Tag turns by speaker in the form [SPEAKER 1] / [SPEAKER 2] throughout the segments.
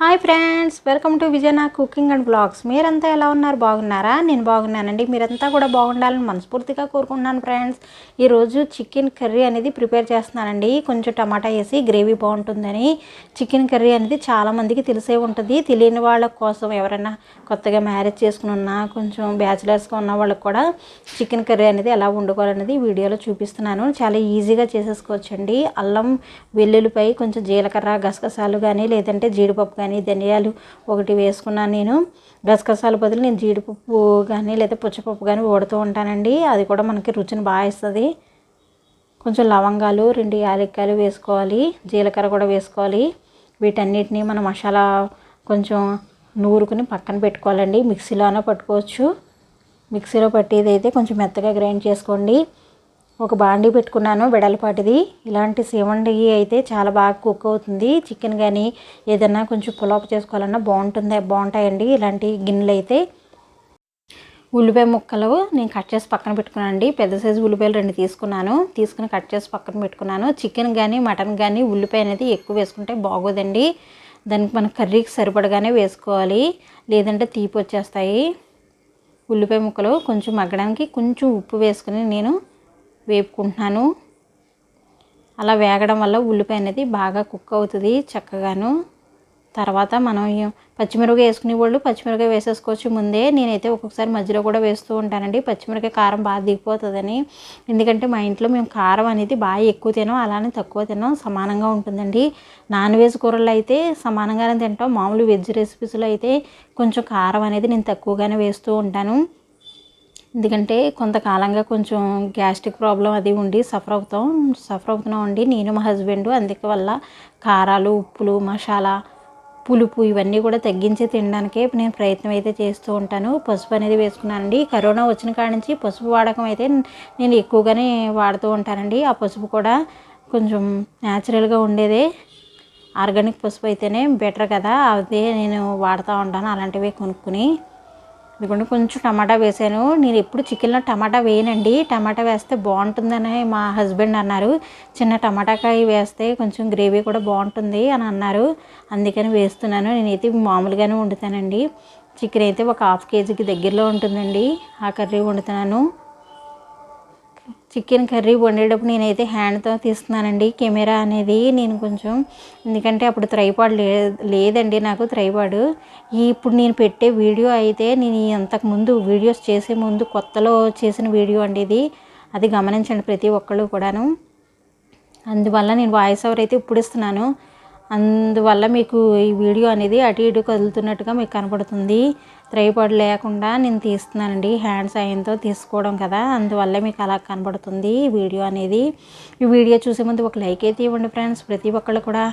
[SPEAKER 1] Hi friends welcome to విజయనా cooking and blogs. మీరంతా ఎలా ఉన్నారు? బాగున్నారా? నేను బాగున్నానండి. మీరంతా కూడా బాగుండాలని మనస్ఫూర్తిగా కోరుకుంటున్నాను ఫ్రెండ్స్. ఈరోజు చికెన్ కర్రీ అనేది ప్రిపేర్ చేస్తున్నానండి. కొంచెం టమాటా వేసి గ్రేవీ బాగుంటుందని. చికెన్ కర్రీ అనేది చాలామందికి తెలిసే ఉంటుంది. తెలియని వాళ్ళ కోసం ఎవరైనా కొత్తగా మ్యారేజ్ చేసుకుని ఉన్నా కొంచెం బ్యాచిలర్స్గా ఉన్న వాళ్ళకి కూడా చికెన్ కర్రీ అనేది ఎలా వండుకోవాలనేది వీడియోలో చూపిస్తున్నాను. చాలా ఈజీగా చేసేసుకోవచ్చండి. అల్లం వెల్లుల్లిపై కొంచెం జీలకర్ర గసగసాలు కానీ లేదంటే జీడిపప్పు కానీ ధనియాలు ఒకటి వేసుకున్నాను నేను. గసగసాల బదులు నేను జీడిపప్పు కానీ లేదా పుచ్చపప్పు కానీ వాడుతూ ఉంటానండి. అది కూడా మనకి రుచిని బాగా ఇస్తుంది. కొంచెం లవంగాలు రెండు యాలక్కాయలు వేసుకోవాలి. జీలకర్ర కూడా వేసుకోవాలి. వీటన్నిటిని మనం మసాలా కొంచెం నూరుకుని పక్కన పెట్టుకోవాలండి. మిక్సీలోనే పట్టుకోవచ్చు. మిక్సీలో పట్టేది అయితే కొంచెం మెత్తగా గ్రైండ్ చేసుకోండి. ఒక బాండీ పెట్టుకున్నాను వెడలపాటిది. ఇలాంటి సేవండి అయితే చాలా బాగా కుక్ అవుతుంది. చికెన్ కానీ ఏదైనా కొంచెం పులాపు చేసుకోవాలన్నా బాగుంటుంది బాగుంటాయండి. ఇలాంటి గిన్నెలు అయితే ఉల్లిపాయ ముక్కలు నేను కట్ చేసి పక్కన పెట్టుకున్నాను అండి పెద్ద సైజు ఉల్లిపాయలు రెండు తీసుకున్నాను. తీసుకుని కట్ చేసి పక్కన పెట్టుకున్నాను. చికెన్ కానీ మటన్ కానీ ఉల్లిపాయ అనేది ఎక్కువ వేసుకుంటే బాగోదండి. దానికి మన కర్రీకి సరిపడగానే వేసుకోవాలి. లేదంటే తీపి వచ్చేస్తాయి ఉల్లిపాయ ముక్కలు కొంచెం మగ్గడానికి కొంచెం ఉప్పు వేసుకుని నేను వేపుకుంటున్నాను. అలా వేగడం వల్ల ఉల్లిపాయ అనేది బాగా కుక్ అవుతుంది చక్కగాను. తర్వాత మనం పచ్చిమిరపకాయ వేసుకునే వాళ్ళు పచ్చిమిరపకాయ వేసేసుకోవచ్చు. ముందే నేనైతే ఒక్కొక్కసారి మధ్యలో కూడా వేస్తూ ఉంటానండి. పచ్చిమిరపకాయ కారం బాగా దిగిపోతుందని. ఎందుకంటే మా ఇంట్లో మేము కారం అనేది బాగా ఎక్కువ తినాం అలానే తక్కువ తినాం సమానంగా ఉంటుందండి. నాన్ వెజ్ కూరలు అయితే సమానంగానే తింటాం. మామూలు వెజ్ రెసిపీస్లో అయితే కొంచెం కారం అనేది నేను తక్కువగానే వేస్తూ ఉంటాను. ఎందుకంటే కొంతకాలంగా కొంచెం గ్యాస్ట్రిక్ ప్రాబ్లం అది ఉండి సఫర్ అవుతాం సఫర్ అవుతున్నాం అండి. నేను మా హస్బెండ్ అందుకే వల్ల కారాలు ఉప్పులు మసాలా పులుపు ఇవన్నీ కూడా తగ్గించి తినడానికే నేను ప్రయత్నం అయితే చేస్తూ ఉంటాను. పసుపు అనేది వేసుకున్నానండి కరోనా వచ్చిన కాడ నుంచి పసుపు వాడకం అయితే నేను ఎక్కువగానే వాడుతూ ఉంటానండి. ఆ పసుపు కూడా కొంచెం న్యాచురల్గా ఉండేదే. ఆర్గానిక్ పసుపు అయితేనే బెటర్ కదా. అదే నేను వాడుతూ ఉంటాను అలాంటివి కొనుక్కుని. ఇదిగోండి కొంచెం టమాటా వేసాను. నేను ఎప్పుడు చికెన్లో టమాటా వేయనండి. టమాటా వేస్తే బాగుంటుందని మా హస్బెండ్ అన్నారు. చిన్న టమాటాకాయ వేస్తే కొంచెం గ్రేవీ కూడా బాగుంటుంది అని అన్నారు. అందుకని వేస్తున్నాను. నేనైతే మామూలుగానే వండుతానండి. చికెన్ అయితే ఒక హాఫ్ కేజీకి దగ్గరలో ఉంటుందండి. ఆ కర్రీ వండుతున్నాను. చికెన్ కర్రీ వండేటప్పుడు నేనైతే హ్యాండ్తో తీస్తున్నానండి. కెమెరా అనేది నేను కొంచెం ఎందుకంటే అప్పుడు త్రైపాడ్ లే లేదండి నాకు త్రైపాడ్ ఇప్పుడు నేను పెట్టే వీడియో అయితే నేను అంతకుముందు వీడియోస్ చేసే ముందు కొత్తలో చేసిన వీడియో అండి ఇది. అది గమనించండి ప్రతి ఒక్కళ్ళు కూడాను. అందువల్ల నేను వాయిస్ ఓవర్ అయితే ఇప్పుడు ఇస్తున్నాను. అందువల్ల మీకు ఈ వీడియో అనేది అటు ఇటు కదులుతున్నట్టుగా మీకు కనపడుతుంది. త్రైపాడ్ లేకుండా నేను తీస్తున్నానండి. హ్యాండ్ సాయంతో తీసుకోవడం కదా అందువల్ల మీకు అలా కనబడుతుంది వీడియో అనేది. ఈ వీడియో చూసే ముందు ఒక లైక్ అయితే ఇవ్వండి ఫ్రెండ్స్. ప్రతి ఒక్కళ్ళు కూడా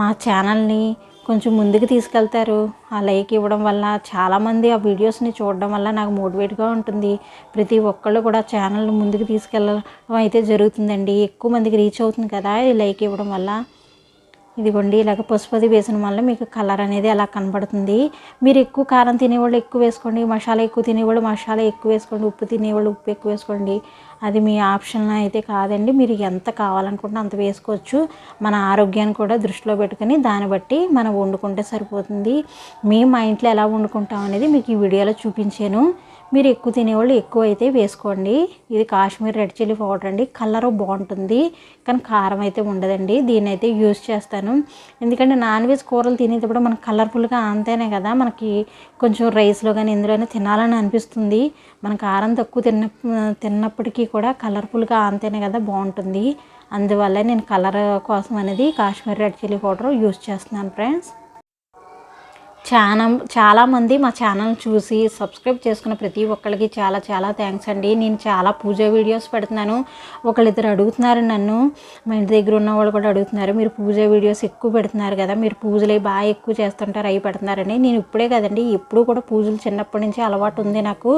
[SPEAKER 1] మా ఛానల్ని కొంచెం ముందుకు తీసుకెళ్తారు. ఆ లైక్ ఇవ్వడం వల్ల చాలామంది ఆ వీడియోస్ని చూడడం వల్ల నాకు మోటివేట్గా ఉంటుంది. ప్రతి ఒక్కళ్ళు కూడా ఛానల్ ముందుకు తీసుకెళ్ళడం అయితే జరుగుతుందండి. ఎక్కువ మందికి రీచ్ అవుతుంది కదా ఈ లైక్ ఇవ్వడం వల్ల. ఇదిగోండి ఇలాగ పసుపది వేసిన వల్ల మీకు కలర్ అనేది అలా కనబడుతుంది. మీరు ఎక్కువ కారం తినేవాళ్ళు ఎక్కువ వేసుకోండి మసాలా ఎక్కువ తినేవాళ్ళు మసాలా ఎక్కువ వేసుకోండి ఉప్పు తినేవాళ్ళు ఉప్పు ఎక్కువ వేసుకోండి. అది మీ ఆప్షన్ అయితే కాదండి. మీరు ఎంత కావాలనుకుంటే అంత వేసుకోవచ్చు. మన ఆరోగ్యాన్ని కూడా దృష్టిలో పెట్టుకొని దాన్ని బట్టి మనం వండుకుంటే సరిపోతుంది. మేము మా ఇంట్లో ఎలా వండుకుంటాం అనేది మీకు ఈ వీడియోలో చూపించాను. మీరు ఎక్కువ తినేవాళ్ళు ఎక్కువ అయితే వేసుకోండి. ఇది కాశ్మీర్ రెడ్ చిల్లీ పౌడర్ అండి. కలర్ బాగుంటుంది. కానీ కారం అయితే ఉండదండి. దీన్ని అయితే యూజ్ చేస్తాను. ఎందుకంటే నాన్ వెజ్ కూరలు తినేటప్పుడు మనకు కలర్ఫుల్గా అంతేనే కదా. మనకి కొంచెం రైస్లో కానీ ఎందులోనే తినాలని అనిపిస్తుంది. మన కారం తక్కువ తిన్న తిన్నప్పటికీ కూడా కలర్ఫుల్గా అంతేనే కదా బాగుంటుంది. అందువల్ల నేను కలర్ కోసం అనేది Kashmir red chilli powder use చేస్తున్నాను ఫ్రెండ్స్. చాలా చాలామంది మా ఛానల్ చూసి సబ్స్క్రైబ్ చేసుకున్న ప్రతి ఒక్కరికి చాలా చాలా థ్యాంక్స్ అండి. నేను చాలా పూజ వీడియోస్ పెడుతున్నాను. ఒకళ్ళిద్దరు అడుగుతున్నారు నన్ను. మా ఇంటి దగ్గర ఉన్న వాళ్ళు కూడా అడుగుతున్నారు మీరు పూజ వీడియోస్ ఎక్కువ పెడుతున్నారు కదా మీరు పూజలు బాగా ఎక్కువ చేస్తుంటారు అవి పెడుతున్నారని. నేను ఇప్పుడే కదండి ఎప్పుడు కూడా పూజలు చిన్నప్పటి నుంచి అలవాటు ఉంది నాకు.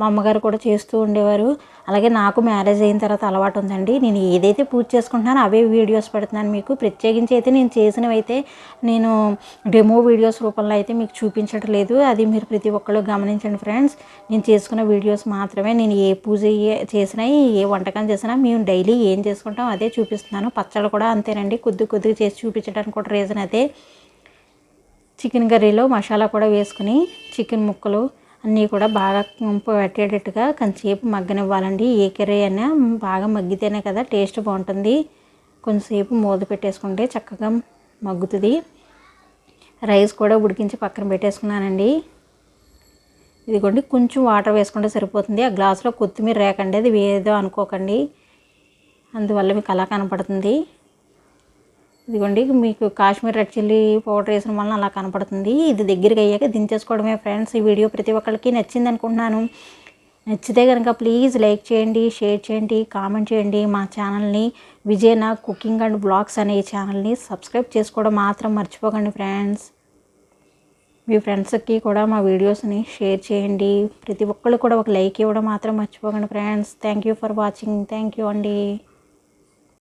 [SPEAKER 1] మా అమ్మగారు కూడా చేస్తూ ఉండేవారు. అలాగే నాకు మ్యారేజ్ అయిన తర్వాత అలవాటు ఉందండి. నేను ఏదైతే పూజ చేసుకుంటున్నానో అవే వీడియోస్ పెడుతున్నాను మీకు. ప్రత్యేకించి అయితే నేను చేసినవి అయితే నేను డెమో వీడియోస్ రూపంలో అయితే మీకు చూపించడం లేదు. అది మీరు ప్రతి ఒక్కళ్ళు గమనించండి ఫ్రెండ్స్. నేను చేసుకున్న వీడియోస్ మాత్రమే నేను ఏ పూజ చేసినా ఏ వంటకం చేసినా మేము డైలీ ఏం చేసుకుంటాం అదే చూపిస్తున్నాను. పచ్చళ్ళు కూడా అంతేనండి. కొద్ది కొద్దిగా చేసి చూపించడానికి కూడా రీజన్ అదే చికెన్ కర్రీలో మసాలా కూడా వేసుకుని చికెన్ ముక్కలు అన్నీ కూడా బాగా పెట్టేటట్టుగా కొంచెంసేపు మగ్గనివ్వాలండి. ఏ కర్రీ అయినా బాగా మగ్గితేనే కదా టేస్ట్ బాగుంటుంది. కొంచెంసేపు మూత పెట్టేసుకుంటే చక్కగా మగ్గుతుంది. రైస్ కూడా ఉడికించి పక్కన పెట్టేసుకున్నానండి. ఇదిగోండి కొంచెం వాటర్ వేసుకుంటే సరిపోతుంది. ఆ గ్లాసులో కొత్తిమీర రేకండి అది ఏదో అనుకోకండి. అందువల్ల మీకు అలా కనపడుతుంది. ఇదిగోండి మీకు కాశ్మీర్ రెడ్ చిల్లీ పౌడర్ వేసిన వలన అలా కనపడుతుంది. ఇది దగ్గరికి అయ్యాక దించేసుకోవడమే ఫ్రెండ్స్. ఈ వీడియో ప్రతి ఒక్కరికి నచ్చింది అనుకుంటున్నాను నచ్చితే కనుక ప్లీజ్ లైక్ చేయండి షేర్ చేయండి కామెంట్ చేయండి. మా ఛానల్ని విజయన కుకింగ్ అండ్ బ్లాగ్స్ అనే ఛానల్ని సబ్స్క్రైబ్ చేసుకోవడం మాత్రం మర్చిపోకండి ఫ్రెండ్స్. మీ ఫ్రెండ్స్కి కూడా మా వీడియోస్ని షేర్ చేయండి. ప్రతి ఒక్కళ్ళు కూడా ఒక లైక్ ఇవ్వడం మాత్రం మర్చిపోకండి friends. Thank you for watching. Thank you అండి.